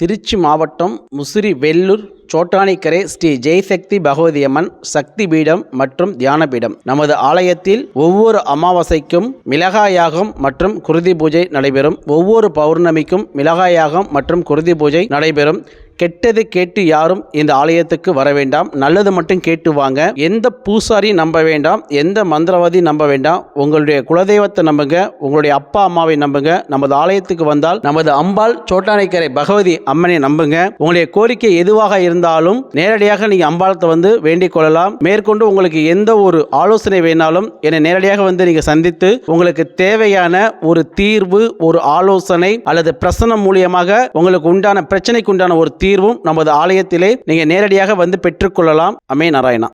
திருச்சி மாவட்டம் முசிறி வெள்ளூர் சோட்டானிக்கரை ஸ்ரீ ஜெய்சக்தி பகவதியம்மன் சக்தி பீடம் மற்றும் தியான பீடம் நமது ஆலயத்தில் ஒவ்வொரு அமாவாசைக்கும் மிளகாயாகம் மற்றும் குருதி பூஜை நடைபெறும். ஒவ்வொரு பௌர்ணமிக்கும் மிளகாயாகம் மற்றும் குருதி பூஜை நடைபெறும். கெட்டது கேட்டு யாரும் இந்த ஆலயத்துக்கு வர வேண்டாம். நல்லது மட்டும் கேட்டு வாங்க. எந்த பூசாரி நம்ப வேண்டாம். எந்த மந்திரவாதி நம்ப வேண்டாம். உங்களுடைய குலதெய்வத்தை நம்புங்க. உங்களுடைய அப்பா அம்மாவை நம்புங்க. நமது ஆலயத்துக்கு வந்தால் நமது அம்பாள் சோட்டானைக்கரை பகவதி அம்மனை நம்புங்க. உங்களுடைய கோரிக்கை எதுவாக இருந்தாலும் நேரடியாக நீங்க அம்பாளத்தை வந்து வேண்டிக் கொள்ளலாம். மேற்கொண்டு உங்களுக்கு எந்த ஒரு ஆலோசனை வேணாலும் என்னை நேரடியாக வந்து நீங்க சந்தித்து உங்களுக்கு தேவையான ஒரு தீர்வு ஒரு ஆலோசனை அல்லது பிரசனம் மூலியமாக உங்களுக்கு உண்டான பிரச்சனைக்கு உண்டான ஒரு தீர்வும் நமது ஆலயத்திலே நீங்க நேரடியாக வந்து பெற்றுக்கொள்ளலாம். அமே நாராயணா.